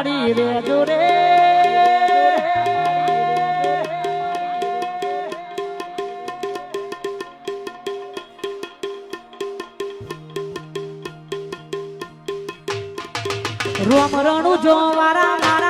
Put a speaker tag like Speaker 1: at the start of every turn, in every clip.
Speaker 1: માડી રે. જોરે રોમ રણુ જો વારા મારા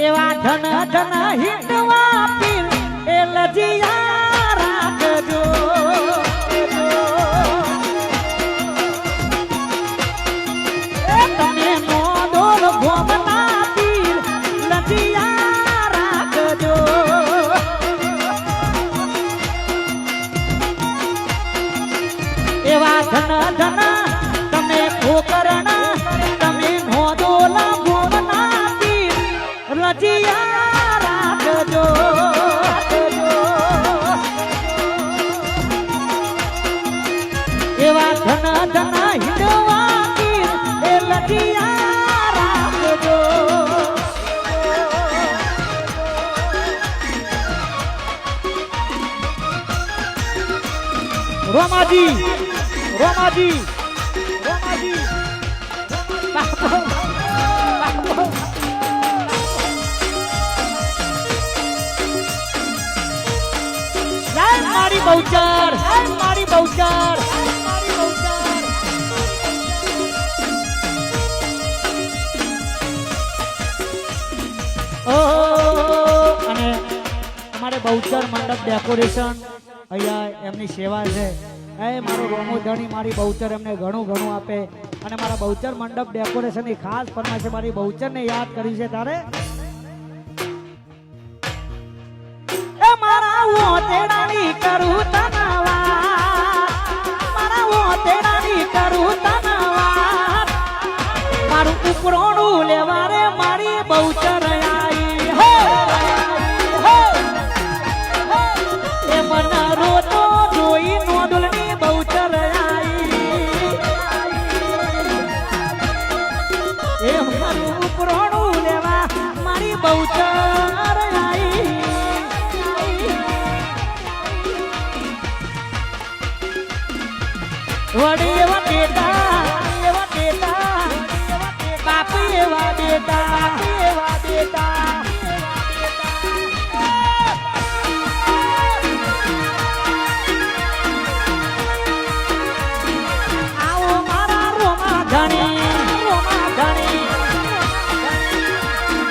Speaker 1: એવા ધન ધન હિટવા એવા ધન ધન તમે ખોકરના તમે નો દોલા ગોમના પીર રોમાજી રોમાજી રોમાજી. મારી બહુચાર મારી બહુચાર અને અમારે બહુચર મંડપ ડેકોરેશન અહીંયા એમની સેવા છે. એ મારો રોમો મારી બહુચર એમને ઘણું ઘણું આપે. અને મારા બહુચર મંડપ ડેકોરેશનની ખાસ ફરમાઈશ છે, મારી બહુચરને યાદ કરી છે તારે? ઓતેડાની કરું તનવા મારા તનવા મારું ઉપરોણું લેવા રે વડી એવા બેટા